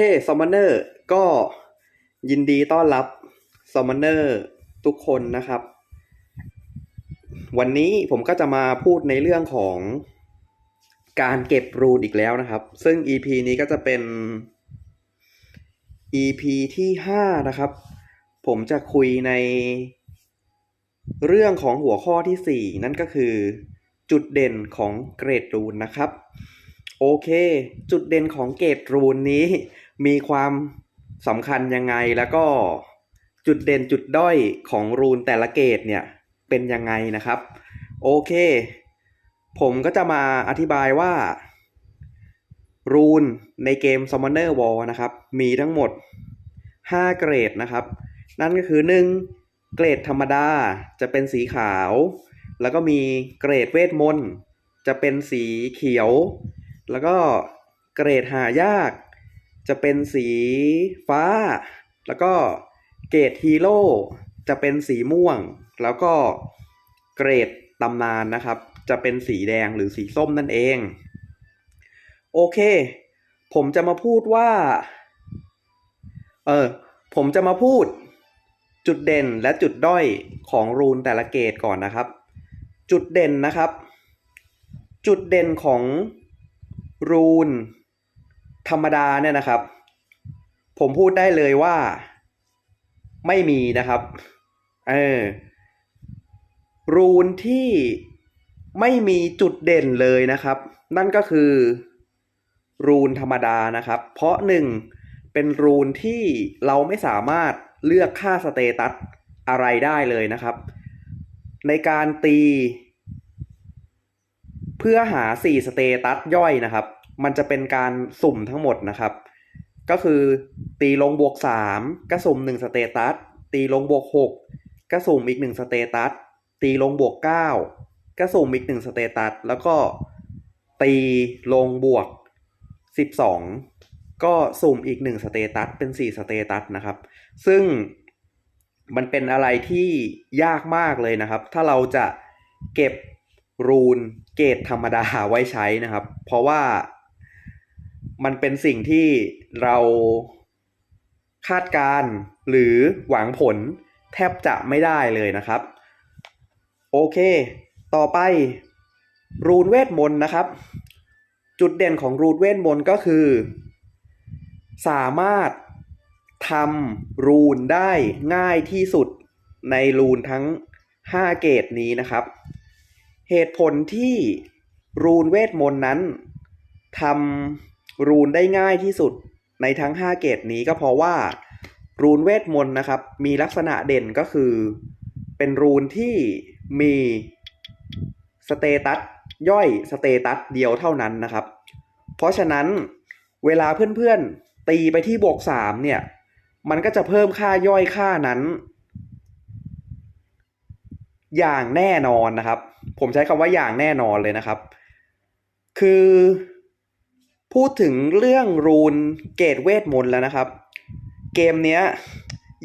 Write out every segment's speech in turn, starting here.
เฮ้ซัมมอนเนอร์ก็ยินดีต้อนรับซัมมอนเนอร์ทุกคนนะครับ วันนี้ผมก็จะมาพูดในเรื่องของการเก็บรูนอีกแล้วนะครับ ซึ่ง EP นี้ก็จะเป็น EP ที่ 5 นะครับ ผมจะคุยในเรื่องของหัวข้อที่ 4 นั่นก็คือจุดเด่นของเกรดรูนนะครับ โอเค จุดเด่นของเกรดรูนนี้ มีความสำคัญยังไงแล้วก็จุดเด่นจุดด้อยของรูนแต่ละเกรดเนี่ยเป็นยังไงนะครับ โอเค ผมก็จะมาอธิบายว่า รูนในเกม Summoner War นะครับ มีทั้งหมด 5 เกรดนะครับ นั่นก็คือ 1. เกรดธรรมดาจะเป็นสีขาว แล้วก็มีเกรดเวทมนต์จะเป็นสีเขียว แล้วก็เกรดหายาก จะเป็นสีฟ้า แล้วก็เกรดฮีโร่จะเป็นสีม่วง แล้วก็เกรดตำนานนะครับ จะเป็นสีแดงหรือสีส้มนั่นเอง โอเค ผมจะมาพูดว่า เออผมจะมาพูดจุดเด่นและจุดด้อยของรูนแต่ละเกรดก่อนนะครับ จุดเด่นนะครับ จุดเด่นของรูน ธรรมดาเนี่ยนะครับ ผมพูดได้เลยว่าไม่มีนะครับ เออ รูนที่ไม่มีจุดเด่นเลยนะครับ นั่นก็คือ รูนธรรมดานะครับ เพราะหนึ่งเป็นรูนที่เราไม่สามารถเลือกค่าสเตตัสอะไรได้เลยนะครับ ในการตี เพื่อหา4สเตตัสย่อยนะครับ มันจะเป็นการสุ่มทั้งหมดนะครับ ก็คือตีลงบวก3ก็สุ่ม1สเตตัสตีลงบวก6ก็สุ่มอีก1สเตตัสตีลงบวก9ก็สุ่มอีก1สเตตัสแล้วก็ตีลงบวก12ก็สุ่มอีก1สเตตัสเป็น4สเตตัสนะครับ ซึ่งมันเป็นอะไรที่ยากมากเลยนะครับ ถ้าเราจะเก็บรูนเกรดธรรมดาไว้ใช้นะครับ เพราะว่า มันเป็นสิ่งที่เราคาดการ์หรือหวังผลแทบจะไม่ได้เลยนะครับ โอเค ต่อไปรูนเวทมนต์นะครับ จุดเด่นของรูนเวทมนต์ก็คือ สามารถทำรูนได้ง่ายที่สุดในรูนทั้ง 5 เกรดนี้นะครับ เหตุผลที่รูนเวทมนต์นั้นทำ รูนได้ง่ายที่สุดในทั้ง 5 เกรดนี้ก็เพราะว่ารูนเวทมนต์นะครับ มีลักษณะเด่นก็คือ เป็นรูนที่มีสเตตัสย่อยสเตตัสเดียวเท่านั้นนะครับ เพราะฉะนั้นเวลาเพื่อนๆ ตีไปที่บวกสามเนี่ย มันก็จะเพิ่มค่าย่อยค่านั้น อย่างแน่นอนนะครับ ผมใช้คำว่าอย่างแน่นอนเลยนะครับ คือ พูดถึงเรื่องรูนเกตเวทมนต์แล้วนะครับ เกมเนี้ย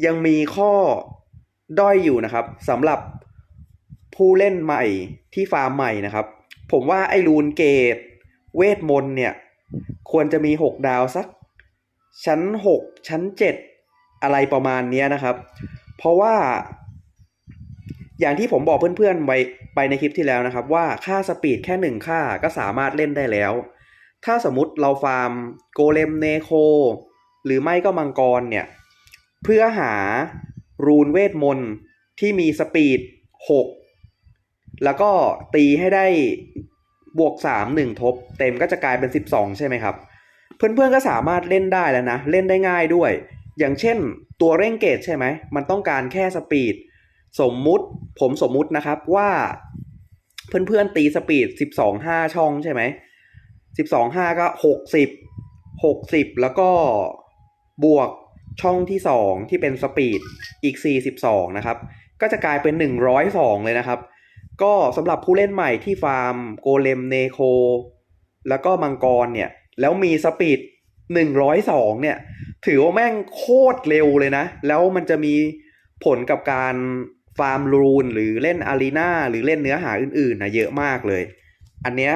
ยังมีข้อด้อยอยู่นะครับสำหรับผู้เล่นใหม่ที่ฟาร์มใหม่นะครับ ผมว่าไอ้รูนเกตเวทมนต์เนี่ย ควรจะมี 6 ดาวสัก ชั้น 6 ชั้น 7 อะไรประมาณนี้นะครับ เพราะว่า อย่างที่ผมบอกเพื่อนๆไว้ไปในคลิปที่แล้วนะครับ ว่าค่าสปีดแค่หนึ่งค่าก็สามารถเล่นได้แล้ว ถ้าสมมติเราฟาร์มโกเลมเนโค หรือไม่ก็มังกรเนี่ย เพื่อหารูนเวทมนต์ที่มีสปีด 6 แล้วก็ตีให้ได้บวก 3 1 ทบ เต็มก็จะกลายเป็น 12 ใช่ไหมครับ เพื่อนๆก็สามารถเล่นได้แล้วนะ เล่นได้ง่ายด้วย อย่างเช่นตัวเร่งเกตใช่ไหม มันต้องการแค่สปีด สมมุติผมสมมุตินะครับว่า เพื่อนๆตีสปีด 12 5 ช่องใช่ไหม 12 5ก็60 60แล้วก็บวกช่องที่2ที่เป็นสปีดอีก42นะครับ ก็จะกลายเป็น102เลยนะครับ ก็สำหรับผู้เล่นใหม่ที่ฟาร์มโกเลมเนโค แล้วก็มังกรเนี่ย แล้วมีสปีด102เนี่ย ถือว่าแม่งโคตรเร็วเลยนะ แล้วมันจะมีผลกับการฟาร์มรูนหรือเล่นอารีนาหรือเล่นเนื้อหาอื่นๆนะเยอะมากเลย อันเนี้ย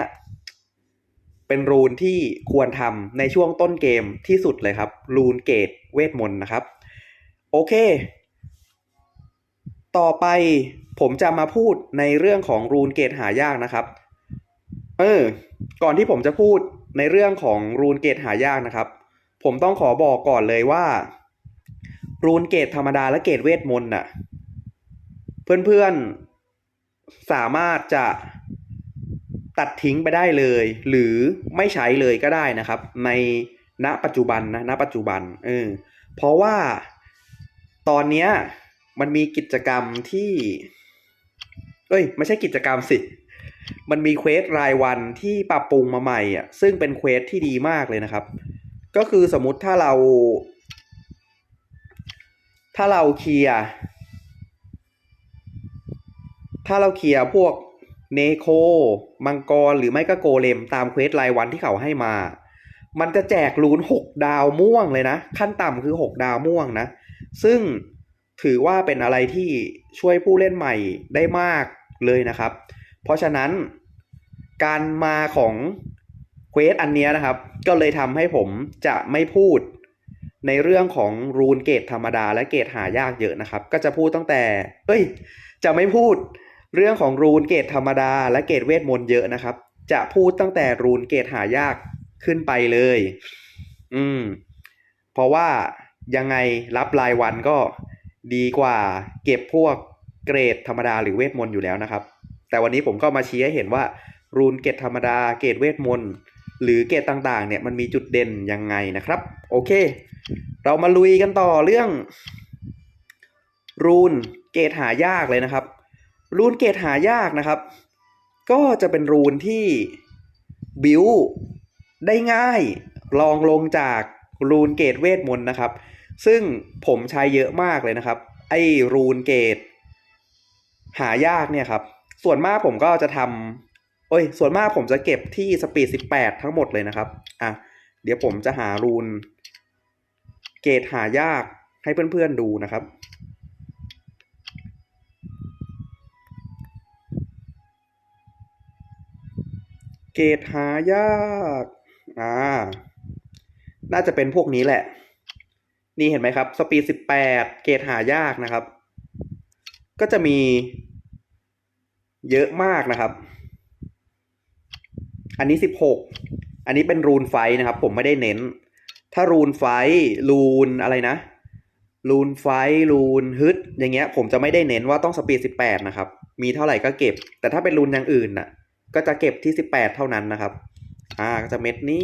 เป็นรูนที่ควรทำในช่วงต้นเกมที่สุดเลยครับ รูนเกตเวทมนต์นะครับ โอเค ต่อไปผมจะมาพูดในเรื่องของรูนเกตหายากนะครับ เออ ก่อนที่ผมจะพูดในเรื่องของรูนเกตหายากนะครับ ผมต้องขอบอกก่อนเลยว่า รูนเกตธรรมดาและเกตเวทมนต์น่ะ เพื่อนๆ สามารถจะ ตัดทิ้งไปได้เลย หรือไม่ใช้เลยก็ได้นะครับ ในณปัจจุบันนะณปัจจุบันเออเพราะว่าตอนเนี้ยมันมีกิจกรรมที่เอ้ยไม่ใช่กิจกรรมสิ มันมีเควสรายวันที่ปรับปรุงมาใหม่อะซึ่งเป็นเควสที่ดีมากเลยนะครับ ก็คือสมมติถ้าเรา ถ้าเราเคลียร์ถ้าเราเคลียร์พวก เนโค มังกร หรือไม่ก็โกเลม ตามเควสรายวันที่เขาให้มา มันจะแจกรูนหกดาวม่วงเลยนะ ขั้นต่ำคือหกดาวม่วงนะ ซึ่งถือว่าเป็นอะไรที่ช่วยผู้เล่นใหม่ได้มากเลยนะครับ เพราะฉะนั้นการมาของเควสอันเนี้ยนะครับ ก็เลยทำให้ผมจะไม่พูดในเรื่องของรูนเกตธรรมดาและเกตหายากเยอะนะครับ ก็จะพูดตั้งแต่ เอ้ย จะไม่พูด เรื่องของรูนเกตธรรมดา และเกตเวทมนต์เยอะนะครับ จะพูดตั้งแต่รูนเกตหายากขึ้นไปเลย อืม เพราะว่ายังไงรับรายวันก็ดีกว่าเก็บพวกเกรดธรรมดาหรือเวทมนต์อยู่แล้วนะครับ แต่วันนี้ผมก็มาชี้ให้เห็นว่ารูนเกตธรรมดาเกตเวทมนต์หรือเกตต่างๆ เนี่ยมันมีจุดเด่นยังไงนะครับ โอเค เรามาลุยกันต่อเรื่อง รูนเกตหายากเลยนะครับ รูนเกตหายากนะครับ ก็จะเป็นรูนที่บิวได้ง่ายลองลงจากรูนเกตเวทมนต์นะครับ ซึ่งผมใช้เยอะมากเลยนะครับ ไอ้รูนเกต หายากเนี่ยครับ ส่วนมากผมก็จะทำเอ้ย ส่วนมากผมจะเก็บที่สปีด 18 ทั้งหมดเลยนะครับ อะ เดี๋ยวผมจะหารูน เกตหายากให้เพื่อนๆดูนะครับ เกตหายากอ่าน่าจะเป็นพวกนี้แหละ นี่เห็นไหมครับ สปีดสิบแปดเกตหายากนะครับ ก็จะมีเยอะมากนะครับ อันนี้สิบหกอันนี้เป็นรูนไฟนะครับ ผมไม่ได้เน้น ถ้ารูนไฟรูนอะไรนะ รูนไฟรูนฮึด อย่างเงี้ย ผมจะไม่ได้เน้นว่าต้องสปีดสิบแปดนะครับ มีเท่าไหร่ก็เก็บ แต่ถ้าเป็นรูนอย่างอื่นน่ะ ก็จะเก็บที่สิบแปดเท่านั้นนะครับ อ่าก็จะเม็ดนี้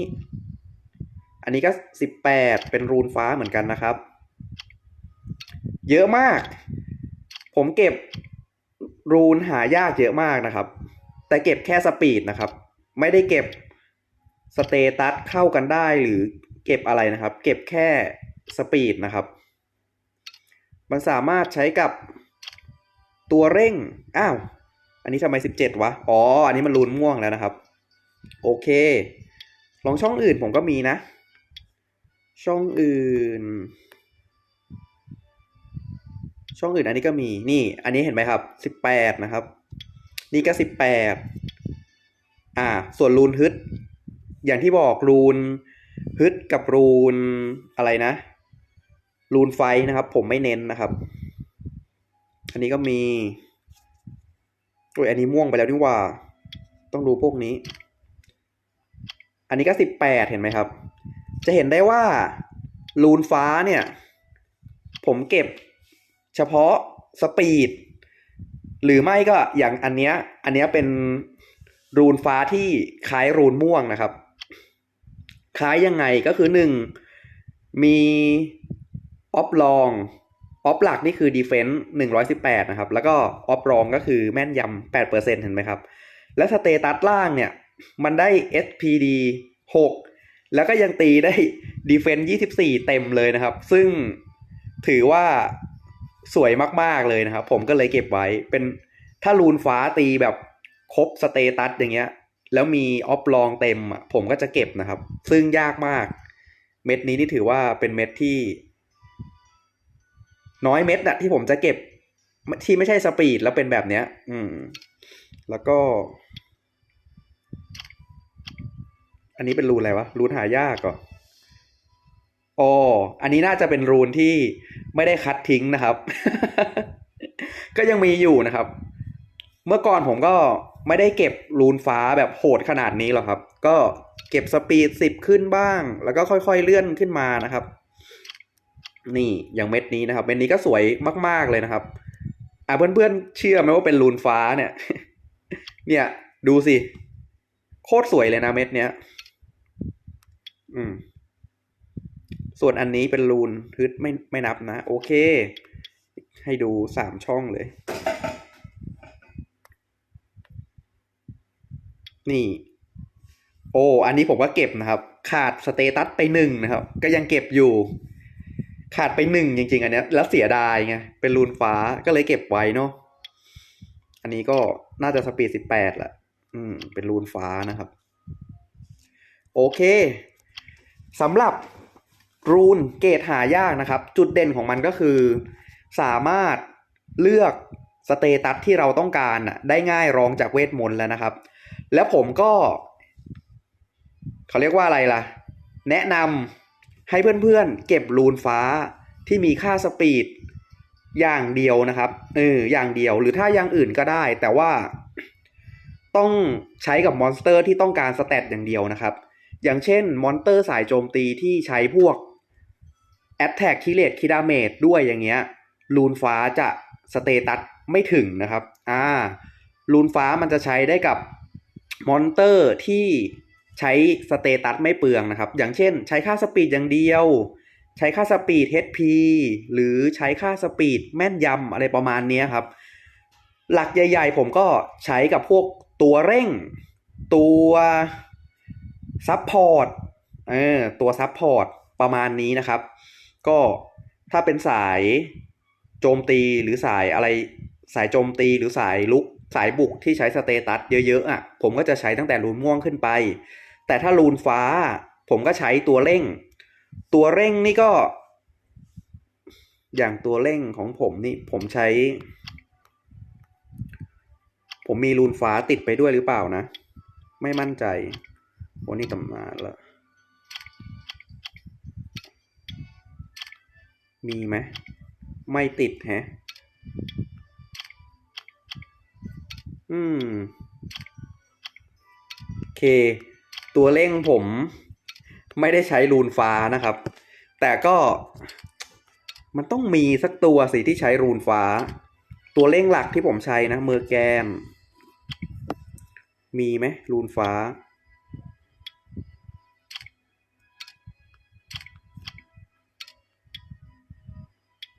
อันนี้ก็สิบแปดเป็นรูนฟ้าเหมือนกันนะครับ เยอะมาก ผมเก็บรูนหายากเยอะมากนะครับ แต่เก็บแค่สปีดนะครับ ไม่ได้เก็บสเตตัสเข้ากันได้หรือเก็บอะไรนะครับ เก็บแค่สปีดนะครับ มันสามารถใช้กับตัวเร่ง อ้าว อันนี้ทำไมสิบเจ็ดวะ อ๋อ อันนี้มันรูนม่วงแล้วนะครับ โอเค ลองช่องอื่นผมก็มีนะ ช่องอื่น ช่องอื่นอันนี้ก็มี นี่ อันนี้เห็นไหมครับสิบแปดนะครับ นี่ก็สิบแปดอ่า ส่วนรูนฮึด อย่างที่บอกรูนฮึดกับรูนอะไรนะ รูนไฟนะครับ ผมไม่เน้นนะครับ อันนี้ก็มี โอ้ยอันนี้ม่วงไปแล้วนี่ว่า ต้องดูพวกนี้ อันนี้ก็สิบแปดเห็นไหมครับ จะเห็นได้ว่ารูนฟ้าเนี่ย ผมเก็บเฉพาะสปีด หรือไม่ก็อย่างอันเนี้ย อันเนี้ยเป็นรูนฟ้าที่คล้ายรูนม่วงนะครับ คล้ายยังไงก็คือหนึ่งมีออฟลอง ออฟหลักนี่คือดีเฟนซ์หนึ่งร้อยสิบแปดนะครับ แล้วก็ออฟรองก็คือแม่นยำแปดเปอร์เซ็นเห็นไหมครับ และสเตตัสล่างเนี่ย มันได้ SPD หกแล้วก็ยังตีได้ดีเฟนซ์ยี่สิบสี่เต็มเลยนะครับ ซึ่งถือว่าสวยมาก ๆ เลยนะครับ ผมก็เลยเก็บไว้เป็นถ้ารูนฟ้าตีแบบครบสเตตัสอย่างเงี้ย แล้วมีออฟลองเต็มอะผมก็จะเก็บนะครับ ซึ่งยากมาก เม็ดนี้นี่ถือว่าเป็นเม็ดที่ น้อยเม็ดอะที่ผมจะเก็บที่ไม่ใช่สปีดแล้วเป็นแบบเนี้ย อืม แล้วก็ อันนี้เป็นรูนอะไรวะ รูนหายากก่ออ๋ออันนี้น่าจะเป็นรูนที่ไม่ได้คัดทิ้งนะครับ ก็ยังมีอยู่นะครับ เมื่อก่อนผมก็ไม่ได้เก็บรูนฟ้าแบบโหดขนาดนี้หรอกครับ ก็เก็บสปีดสิบขึ้นบ้าง แล้วก็ค่อยๆเลื่อนขึ้นมานะครับ นี่อย่างเม็ดนี้นะครับ เม็ดนี้ก็สวยมาก ๆเลยนะครับ อะเพื่อนๆเชื่อไหมว่าเป็นรูนฟ้าเนี่ย เนี่ยดูสิ โคตรสวยเลยนะเม็ดเนี้ย อืม ส่วนอันนี้เป็นรูนทึดไม่ไม่นับนะ โอเค ให้ดูสามช่องเลย นี่ โอ้ อันนี้ผมก็เก็บนะครับ ขาดสเตตัสไปหนึ่งนะครับ ก็ยังเก็บอยู่ ขาดไปหนึ่งจริง ๆ อันเนี้ยแล้วเสียดายไงเป็นรูนฟ้าก็เลยเก็บไว้เนาะอันนี้ก็น่าจะสปีดสิบแปดแหละอืม เป็นรูนฟ้านะครับ โอเคสำหรับรูนเกรดหายากนะครับ จุดเด่นของมันก็คือ สามารถเลือกสเตตัสที่เราต้องการน่ะได้ง่ายรองจากเวทมนต์แล้วนะครับ แล้วผมก็ เขาเรียกว่าอะไรล่ะ แนะนำ ให้เพื่อนๆเก็บรูนฟ้าที่มีค่าสปีดอย่างเดียวนะครับเอออย่างเดียวหรือถ้าอย่างอื่นก็ได้ แต่ว่าต้องใช้กับมอนสเตอร์ที่ต้องการสเตตอย่างเดียวนะครับ อย่างเช่นมอนสเตอร์สายโจมตีที่ใช้พวก Attack คิเลตคิดาเมจด้วยอย่างเงี้ยรูนฟ้าจะสเตตัสไม่ถึงนะครับ อ่ารูนฟ้ามันจะใช้ได้กับมอนเตอร์ที่ ใช้สเตตัสไม่เปลืองนะครับ อย่างเช่น ใช้ค่าสปีดอย่างเดียว ใช้ค่าสปีด HP หรือใช้ค่าสปีดแม่นยำอะไรประมาณนี้ครับ หลักใหญ่ๆ ผมก็ใช้กับพวกตัวเร่ง ตัวซับพอร์ตเออตัวซับพอร์ตประมาณนี้นะครับ ก็ถ้าเป็นสายโจมตีหรือสายอะไรสายโจมตีหรือสายลุกสายบุกที่ใช้สเตตัสเยอะๆอะผมก็จะใช้ตั้งแต่รูนม่วงขึ้นไป แต่ถ้ารูนฟ้า ผมก็ใช้ตัวเร่ง ตัวเร่งนี่ก็ อย่างตัวเร่งของผมนี่ผมใช้ ผมมีรูนฟ้าติดไปด้วยหรือเปล่านะ ไม่มั่นใจวันนี้ตำนานละมีไหมไม่ติดแฮะ อืม โอเค ตัวเร่งผมไม่ได้ใช้รูนฟ้านะครับ แต่ก็มันต้องมีสักตัวสิที่ใช้รูนฟ้า ตัวเร่งหลักที่ผมใช้นะเมอร์แกน มีไหมรูนฟ้า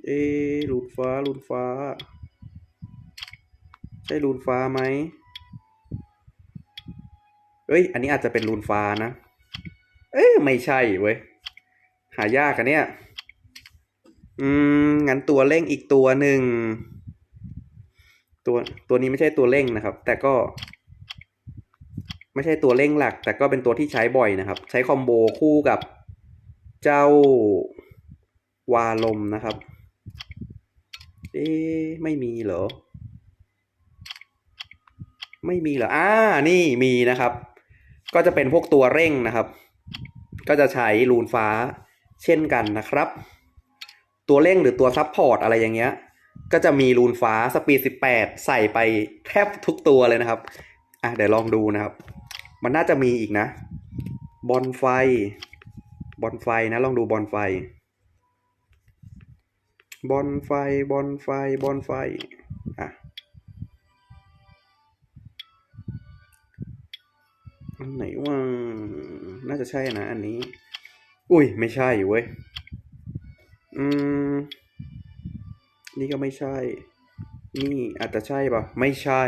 เอรูนฟ้ารูนฟ้า ใช่รูนฟ้าไหม เอ้ย อันนี้อาจจะเป็นรูนฟ้านะ เอ้ยไม่ใช่เว้ย หายากอะเนี่ย อืม งั้นตัวเร่งอีกตัวหนึ่ง ตัวตัวนี้ไม่ใช่ตัวเร่งนะครับ แต่ก็ ไม่ใช่ตัวเร่งหลัก แต่ก็เป็นตัวที่ใช้บ่อยนะครับ ใช้คอมโบคู่กับเจ้าวาลมนะครับ เอ๊ไม่มีเหรอ ไม่มีเหรอ อ่า นี่มีนะครับ ก็จะเป็นพวกตัวเร่งนะครับ ก็จะใช้รูนฟ้าเช่นกันนะครับ ตัวเร่งหรือตัวซับพอร์ตอะไรอย่างเงี้ย ก็จะมีรูนฟ้าสปีด 18 ใส่ไปแทบทุกตัวเลยนะครับ อะเดี๋ยวลองดูนะครับ มันน่าจะมีอีกนะ บอลไฟ บอลไฟนะ ลองดูบอลไฟ บอลไฟ บอลไฟ บอลไฟ อะ อันไหนว่าน่าจะใช่นะ อันนี้ อุ้ย ไม่ใช่เว้ย อืม นี่ก็ไม่ใช่ นี่อาจจะใช่ปะไม่ใช่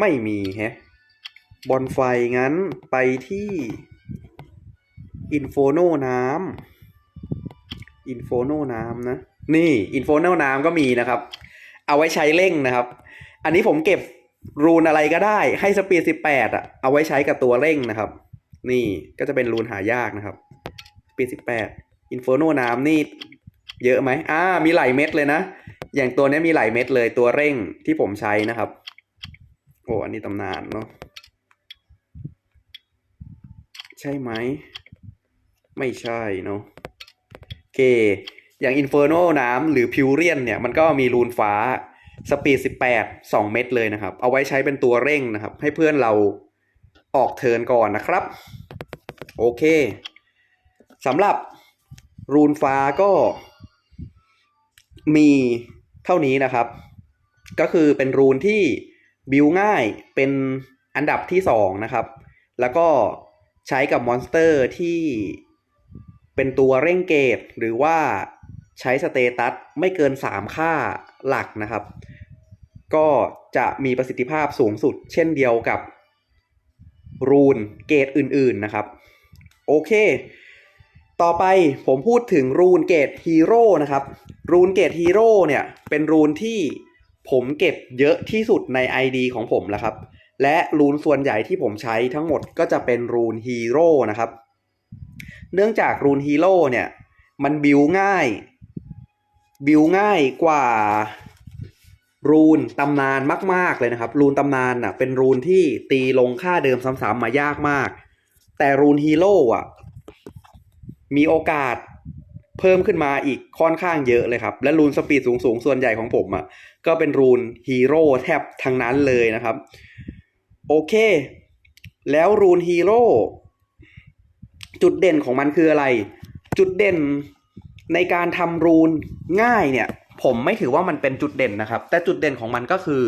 ไม่มีแฮะ บอลไฟงั้นไปที่อินโฟโนน้ำอินโฟโนน้ำนะ นี่อินโฟโนน้ำก็มีนะครับ เอาไว้ใช้เร่งนะครับ อันนี้ผมเก็บ รูนอะไรก็ได้ให้สปีดสิบแปดอะเอาไว้ใช้กับตัวเร่งนะครับ นี่ก็จะเป็นรูนหายากนะครับสปีดสิบแปดอินโฟโนน้ำนี่เยอะไหมอ่ามีหลายเม็ดเลยนะ อย่างตัวนี้มีหลายเม็ดเลยตัวเร่งที่ผมใช้นะครับ โอ้อันนี้ตำนานเนาะใช่ไหม ไม่ใช่เนาะโอเค อย่างอินเฟอร์โนน้ำหรือพิวเรียนเนี่ย มันก็มีรูนฟ้า สปีด 18 2 เม็ดเลยนะครับ เอาไว้ใช้เป็นตัวเร่งนะครับ ให้เพื่อนเราออกเทินก่อนนะครับ โอเคสำหรับรูนฟ้าก็มีเท่านี้นะครับ ก็คือเป็นรูนที่บิวง่ายเป็นอันดับที่สองนะครับ แล้วก็ใช้กับมอนสเตอร์ที่เป็นตัวเร่งเกตหรือว่า ใช้สเตตัสไม่เกิน 3 ค่าหลักนะครับ ก็จะมีประสิทธิภาพสูงสุด เช่นเดียวกับรูนเกตอื่นๆนะครับ โอเค ต่อไปผมพูดถึงรูนเกตฮีโร่นะครับ รูนเกตฮีโร่เนี่ย เป็นรูนที่ผมเก็บเยอะที่สุดใน ID ของผมแล้วครับ และรูนส่วนใหญ่ที่ผมใช้ทั้งหมดก็จะเป็นรูนฮีโร่นะครับ เนื่องจากรูนฮีโร่เนี่ย มันบิวง่าย บิวง่ายกว่ารูนตำนานมาก ๆ เลยนะครับ รูนตำนานอะ เป็นรูนที่ตีลงค่าเดิมซ้ำๆมายากมาก แต่รูนฮีโร่อะ มีโอกาสเพิ่มขึ้นมาอีกค่อนข้างเยอะเลยครับ และรูนสปีดสูงๆ ส่วนใหญ่ของผมอะ ก็เป็นรูนฮีโร่แทบทั้งนั้นเลยนะครับ โอเค แล้วรูนฮีโร่จุดเด่นของมันคืออะไร จุดเด่น ในการทำรูนง่ายเนี่ย ผมไม่ถือว่ามันเป็นจุดเด่นนะครับ แต่จุดเด่นของมันก็คือ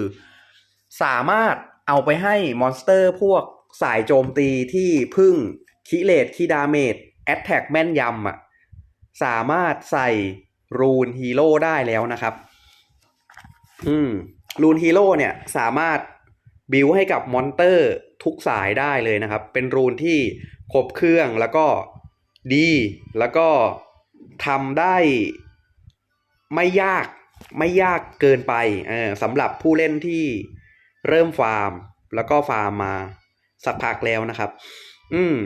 สามารถเอาไปให้มอนสเตอร์พวกสายโจมตีที่พึ่งคิเลตคีดาเมจแอตแทกแม่นยำอะสามารถใส่รูนฮีโร่ได้แล้วนะครับ อืม รูนฮีโร่เนี่ยสามารถบิวให้กับมอนเตอร์ทุกสายได้เลยนะครับ เป็นรูนที่ครบเครื่องแล้วก็ดี แล้วก็ ทำได้ไม่ยากไม่ยากเกินไปเออสำหรับผู้เล่นที่เริ่มฟาร์ม แล้วก็ฟาร์มมาสักพักแล้วนะครับ อืม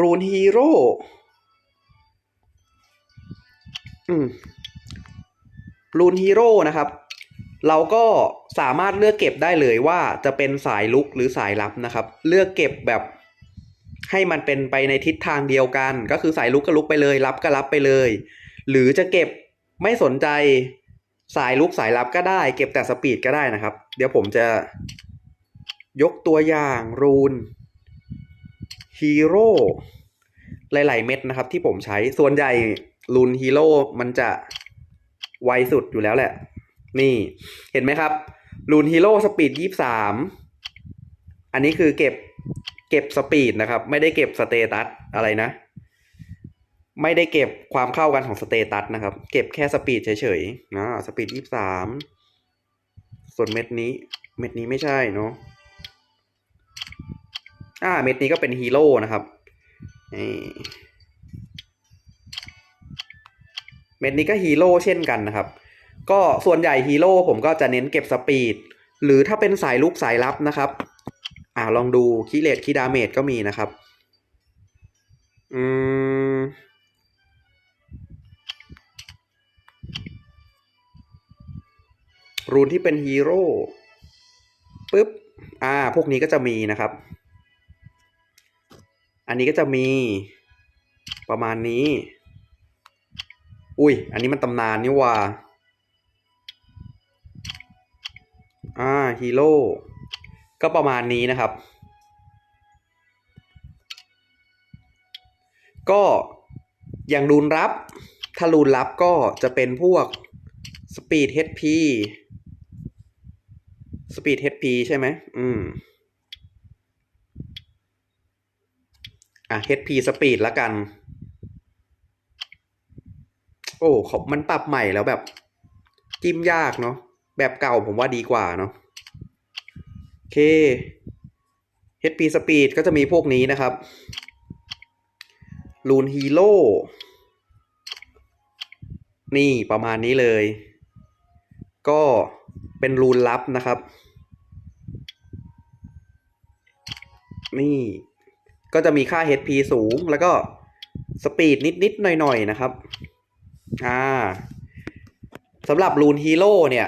รูนฮีโร่อืมรูนฮีโร่นะครับ เราก็สามารถเลือกเก็บได้เลยว่าจะเป็นสายลุกหรือสายรับนะครับ เลือกเก็บแบบ ให้มันเป็นไปในทิศทางเดียวกัน ก็คือสายลุกก็ลุกไปเลย รับก็รับไปเลย หรือจะเก็บไม่สนใจสายลุกสายรับก็ได้ เก็บแต่สปีดก็ได้นะครับ เดี๋ยวผมจะยกตัวอย่างรูนฮีโร่หลาย ๆ เม็ดนะครับ ที่ผมใช้ส่วนใหญ่รูนฮีโร่มันจะไวสุดอยู่แล้วแหละ นี่เห็นไหมครับรูนฮีโร่สปีดยี่สามอันนี้คือเก็บ เก็บสปีดนะครับ ไม่ได้เก็บสเตตัสอะไรนะ ไม่ได้เก็บความเข้ากันของสเตตัสนะครับ เก็บแค่สปีดเฉยๆนะสปีดยี่สามส่วนเม็ดนี้ เม็ดนี้ไม่ใช่เนาะอ่าเม็ดนี้ก็เป็นฮีโร่นะครับนี่เม็ดนี้ก็ฮีโร่เช่นกันนะครับ ก็ส่วนใหญ่ฮีโร่ผมก็จะเน้นเก็บสปีด หรือถ้าเป็นสายลุกสายลับนะครับ อ่าลองดูคีเลตคีดาเมจก็มีนะครับ อืมรูนที่เป็นฮีโร่ปุ๊บ อ่า พวกนี้ก็จะมีนะครับ อันนี้ก็จะมีประมาณนี้ อุ้ย อันนี้มันตำนานนี่ว่า อ่า ฮีโร่ ก็ประมาณนี้นะครับ ก็อย่างรูนรับ ถ้ารูนรับก็จะเป็นพวก Speed HP Speed HP ใช่ไหมอืม อะ HP Speed ละกัน โอ้เขามันปรับใหม่แล้วแบบ จิ้มยากเนาะแบบเก่าผมว่าดีกว่าเนาะ เค HP Speed ก็จะมีพวกนี้นะครับรูนฮีโร่นี่ประมาณนี้เลย ก็เป็นรูนลับนะครับ นี่ก็จะมีค่า HP สูงแล้วก็สปีดนิดๆหน่อยๆนะครับ อ่าสำหรับรูนฮีโร่เนี่ย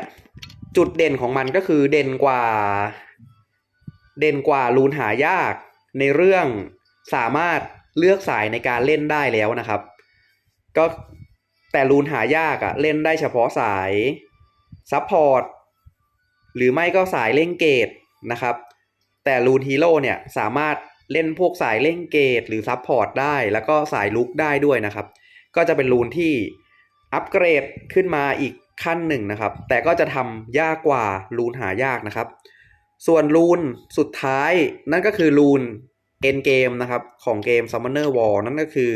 จุดเด่นของมันก็คือเด่นกว่า เด่นกว่ารูนหายากในเรื่องสามารถเลือกสายในการเล่นได้แล้วนะครับ ก็แต่รูนหายากอะเล่นได้เฉพาะสายซัพพอร์ตหรือไม่ก็สายเล่งเกตนะครับ แต่รูนฮีโร่เนี่ยสามารถเล่นพวกสายเล่งเกตหรือซัพพอร์ตได้ แล้วก็สายลุกได้ด้วยนะครับ ก็จะเป็นรูนที่อัปเกรดขึ้นมาอีกขั้นหนึ่งนะครับ แต่ก็จะทำยากกว่ารูนหายากนะครับ ส่วนรูนสุดท้ายนั่นก็คือรูนเอ็นเกมนะครับ ของเกม Summoner War นั่นก็คือ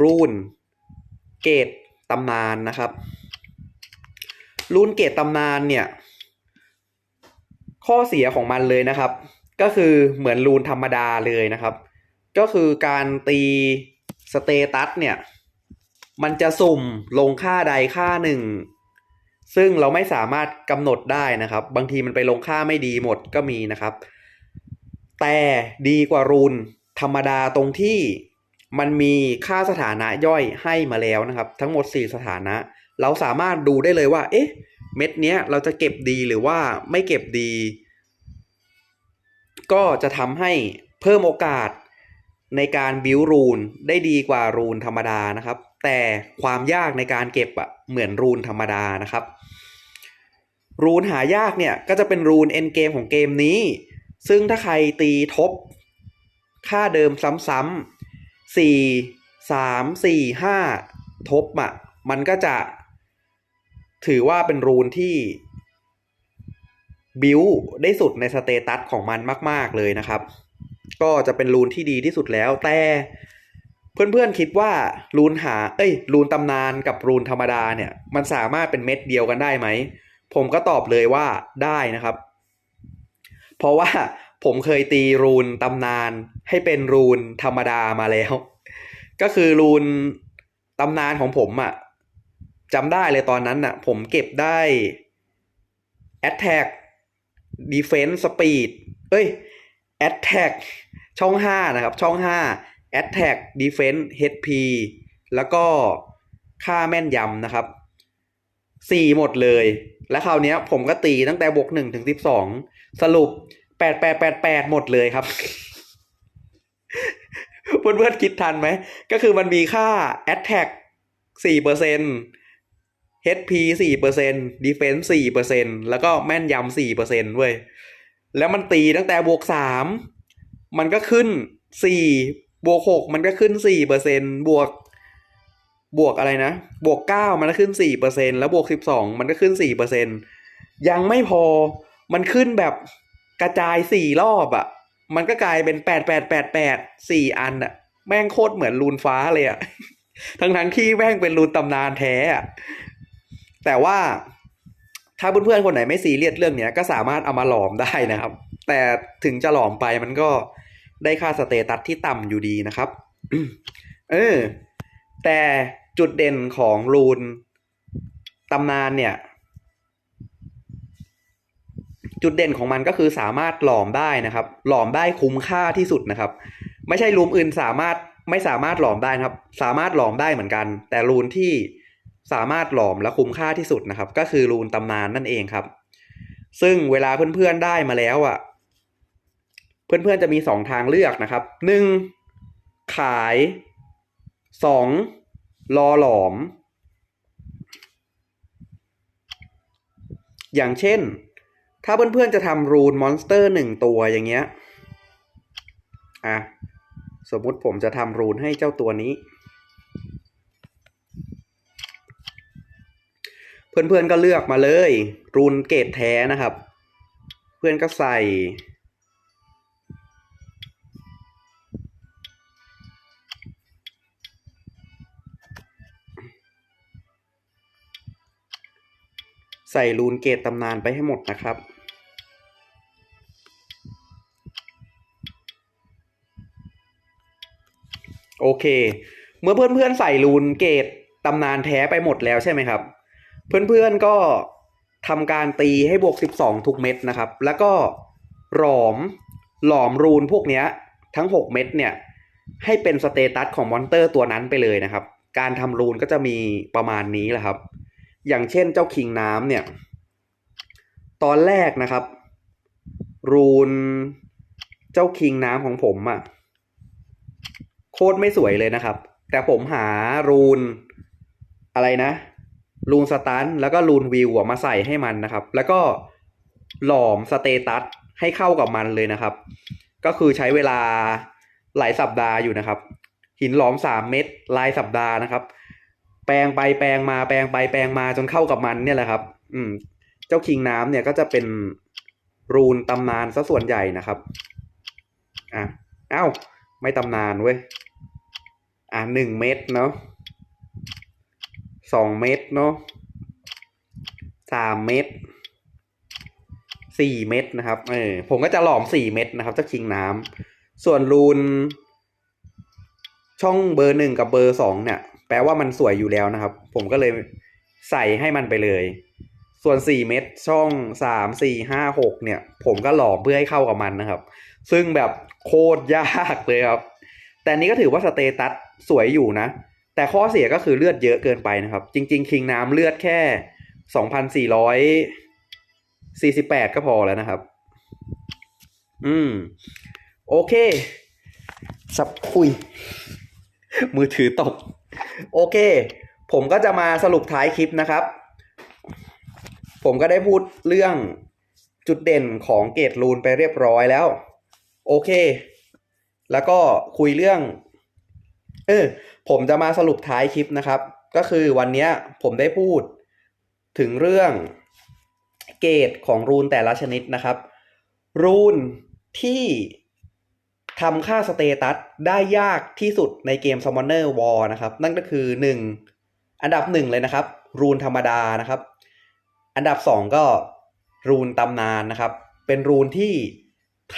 รูนเกตตำนานนะครับ รูนเกตตำนานเนี่ย ข้อเสียของมันเลยนะครับ ก็คือเหมือนรูนธรรมดาเลยนะครับ ก็คือการตีสเตตัสเนี่ย มันจะสุ่มลงค่าใดค่าหนึ่ง ซึ่งเราไม่สามารถกำหนดได้นะครับ บางทีมันไปลงค่าไม่ดีหมดก็มีนะครับ แต่ดีกว่ารูนธรรมดาตรงที่มันมีค่าสถานะย่อยให้มาแล้วนะครับ ทั้งหมด 4 สถานะ เราสามารถดูได้เลยว่า เอ๊ะ เม็ดเนี้ยเราจะเก็บดีหรือว่าไม่เก็บดี ก็จะทำให้เพิ่มโอกาสในการบิวรูนได้ดีกว่ารูนธรรมดานะครับ แต่ความยากในการเก็บอะเหมือนรูนธรรมดานะครับ รูนหายากเนี่ยก็จะเป็นรูนเอ็นเกมของเกมนี้ ซึ่งถ้าใครตีทบ ค่าเดิมซ้ำๆสี่สามสี่ห้าทบอะมันก็จะถือว่าเป็นรูนที่บิวได้สุดในสเตตัสของมันมาก ๆ เลยนะครับ ก็จะเป็นรูนที่ดีที่สุดแล้ว แต่เพื่อนๆคิดว่ารูนหา เอ้ยรูนตำนานกับรูนธรรมดาเนี่ย มันสามารถเป็นเม็ดเดียวกันได้ไหม ผมก็ตอบเลยว่าได้นะครับ เพราะว่าผมเคยตีรูนตำนานให้เป็นรูนธรรมดามาแล้ว ก็คือรูนตำนานของผมอะ่ะจำได้เลยตอนนั้นอะ ผมเก็บได้ Attack Defense Speed เอ้ย Attack ช่อง 5 นะครับ ช่อง 5 Attack Defense HP แล้วก็ค่าแม่นยำนะครับ สี่หมดเลย แล้วคราวนี้ผมก็ตีตั้งแต่บวกหนึ่งถึงสิบสองสรุปแปดแปดแปดแปดหมดเลยครับเพื่อนเพื่อนๆคิดทันไหม ก็คือมันมีค่า attack สี่เปอร์เซ็น HP สี่เปอร์เซ็น defense สี่เปอร์เซ็นแล้วก็แม่นยำสี่เปอร์เซ็นเว้ย แล้วมันตีตั้งแต่บวกสามมันก็ขึ้นสี่บวกหกมันก็ขึ้นสี่เปอร์เซ็นบวก บวกอะไรนะ บวกเก้ามันก็ขึ้นสี่เปอร์เซ็นแล้วบวกสิบสองมันก็ขึ้นสี่เปอร์เซ็นยังไม่พอมันขึ้นแบบกระจายสี่รอบอะ่ะ มันก็กลายเป็นแปดแปดแปดแปดสี่อันอะ่ะ แม่งโคตรเหมือนรูนฟ้าเลยอะ่ะ ทั้งทั้งที่แม่งเป็นรูนตำนานแท้อะแต่ว่าถ้าเพื่อนๆคนไหนไม่ซีเรียสเรื่องเนี้ยก็สามารถเอามาหลอมได้นะครับ แต่ถึงจะหลอมไปมันก็ได้ค่าสเตตัสที่ต่ำอยู่ดีนะครับ เออ แต่จุดเด่นของรูนตำนานเนี่ย จุดเด่นของมันก็คือสามารถหลอมได้นะครับ หลอมได้คุ้มค่าที่สุดนะครับ ไม่ใช่รูมอื่นสามารถไม่สามารถหลอมได้ครับ สามารถหลอมได้เหมือนกัน แต่รูนที่สามารถหลอมและคุ้มค่าที่สุดนะครับ ก็คือรูนตำนานนั่นเองครับ ซึ่งเวลาเพื่อนๆได้มาแล้วอะ เพื่อนๆจะมีสองทางเลือกนะครับหนึ่งขาย สองรอหลอม อย่างเช่น ถ้าเพื่อนๆจะทำรูนมอนสเตอร์หนึ่งตัวอย่างเงี้ย อะ สมมุติผมจะทำรูนให้เจ้าตัวนี้ เพื่อนๆก็เลือกมาเลย รูนเกรดแท้นะครับ เพื่อนก็ใส่ ส่รูนเกตตำนานไปให้หมดนะครับ โอเค เมื่อเพื่อนๆใส่รูนเกตตำนานแท้ไปหมดแล้วใช่ไหมครับ เพื่อนๆก็ทำการตีให้บวก 12 ทุกเม็ดนะครับ แล้วก็หลอมหลอมรูนพวกเนี้ยทั้ง 6 เม็ดเนี่ย ให้เป็นสเตตัสของมอนเตอร์ตัวนั้นไปเลยนะครับ การทำรูนก็จะมีประมาณนี้แหละครับ อย่างเช่นเจ้าคิงน้ำเนี่ย ตอนแรกนะครับ รูนเจ้าคิงน้ำของผมอะ่ะ โคตรไม่สวยเลยนะครับ แต่ผมหารูนอะไรนะ รูนสตันแล้วก็รูนวิวมาใส่ให้มันนะครับ แล้วก็หลอมสเตตัสให้เข้ากับมันเลยนะครับ ก็คือใช้เวลาหลายสัปดาห์อยู่นะครับ หินหลอมสามเม็ดรายสัปดาห์นะครับ แปลงไปแปลงมาแปลงไปแปลงมาจนเข้ากับมันเนี่ยแหละครับ อืม เจ้าคิงน้ำเนี่ยก็จะเป็นรูนตำนานซะส่วนใหญ่นะครับอะเอ้า ไม่ตำนานเว้ยอะหนึ่งเม็ดเนาะสองเม็ดเนาะสามเม็ดสี่เม็ดนะครับเออผมก็จะหลอมสี่เม็ดนะครับเจ้าคิงน้ำส่วนรูน ช่องเบอร์หนึ่งกับเบอร์สองเนี่ย แปลว่ามันสวยอยู่แล้วนะครับ ผมก็เลยใส่ให้มันไปเลย ส่วนสี่เม็ดช่องสามสี่ห้าหกเนี่ย ผมก็หลอมเพื่อให้เข้ากับมันนะครับ ซึ่งแบบโคตรยากเลยครับ แต่นี้ก็ถือว่าสเตตัสสวยอยู่นะ แต่ข้อเสียก็คือเลือดเยอะเกินไปนะครับ จริง ๆ คิงน้ำเลือดแค่สองพันสี่ร้อยสี่สิบแปดก็พอแล้วนะครับ อืม โอเคสับอุย มือถือตก โอเค ผมก็จะมาสรุปท้ายคลิปนะครับ ผมก็ได้พูดเรื่องจุดเด่นของเกตรูนไปเรียบร้อยแล้ว โอเค แล้วก็คุยเรื่อง เออ ผมจะมาสรุปท้ายคลิปนะครับ ก็คือวันนี้ผมได้พูดถึงเรื่องเกตของรูนแต่ละชนิดนะครับ รูนที่ ทำค่าสเตตัสได้ยากที่สุดในเกม Summoner War นะครับ นั่นก็คือ 1 อันดับ 1 เลยนะครับ รูนธรรมดานะครับ อันดับ 2 ก็รูนตำนานนะครับ เป็นรูนที่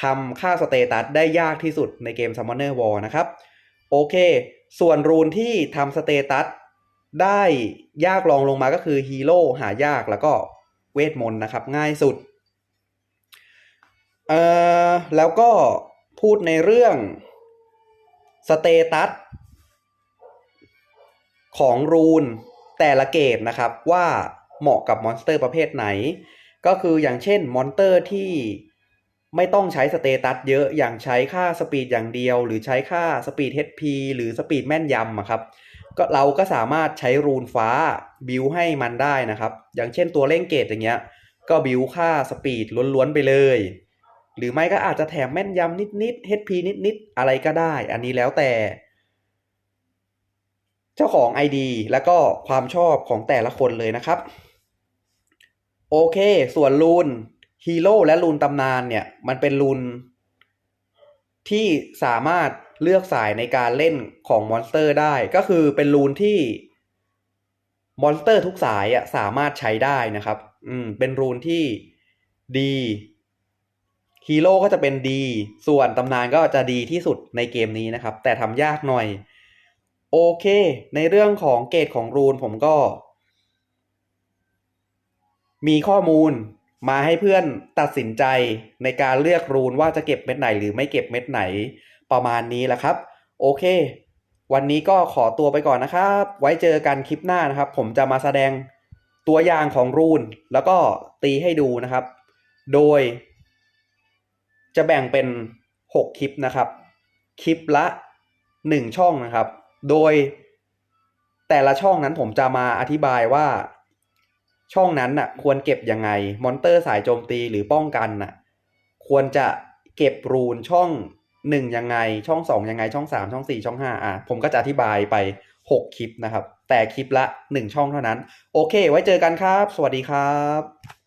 ทำค่าสเตตัสได้ยากที่สุดในเกม Summoner War นะครับ โอเค ส่วนรูนที่ทำสเตตัสได้ยากรองลงมาก็คือฮีโร่หายากแล้วก็เวทมนต์นะครับ ง่ายสุด เอ่อ แล้วก็ พูดในเรื่องสเตตัสของรูนแต่ละเกรดนะครับว่าเหมาะกับมอนสเตอร์ประเภทไหน ก็คืออย่างเช่นมอนสเตอร์ที่ไม่ต้องใช้สเตตัสเยอะอย่างใช้ค่าสปีดอย่างเดียว หรือใช้ค่าสปีด HP หรือสปีดแม่นยำครับก็เราก็สามารถใช้รูนฟ้าบิวให้มันได้นะครับ อย่างเช่นตัวเร่งเกตอย่างเงี้ยก็บิวค่าสปีดล้วนๆไปเลย หรือไม่ก็อาจจะแถมแม่นยำนิดๆ HP นิดๆ อะไรก็ได้ อันนี้แล้วแต่ เจ้าของ ID แล้วก็ความชอบของแต่ละคนเลยนะครับ โอเค ส่วนรูนฮีโร่และรูนตำนานเนี่ย มันเป็นรูนที่สามารถเลือกสายในการเล่นของมอนสเตอร์ได้ ก็คือเป็นรูนที่มอนสเตอร์ทุกสายอะสามารถใช้ได้นะครับ อืม เป็นรูนที่ดี ฮีโร่ก็จะเป็นดี ส่วนตำนานก็จะดีที่สุดในเกมนี้นะครับ แต่ทำยากหน่อย โอเค ในเรื่องของเกรดของรูนผมก็ มีข้อมูลมาให้เพื่อนตัดสินใจในการเลือกรูนว่าจะเก็บเม็ดไหนหรือไม่เก็บเม็ดไหนประมาณนี้แหละครับ โอเค วันนี้ก็ขอตัวไปก่อนนะครับ ไว้เจอกันคลิปหน้านะครับ ผมจะมาแสดงตัวอย่างของรูน แล้วก็ตีให้ดูนะครับ โดย จะแบ่งเป็น 6 คลิปนะครับ คลิปละ 1 ช่องนะครับ โดยแต่ละช่องนั้นผมจะมาอธิบายว่า ช่องนั้นน่ะ ควรเก็บยังไง มอนเตอร์สายโจมตีหรือป้องกันน่ะ ควรจะเก็บรูนช่องหนึ่งยังไง ช่องสองยังไง ช่องสามช่องสี่ช่องห้าอะผมก็จะอธิบายไปหกคลิปนะครับ แต่คลิปละหนึ่งช่องเท่านั้น โอเค ไว้เจอกันครับ สวัสดีครับ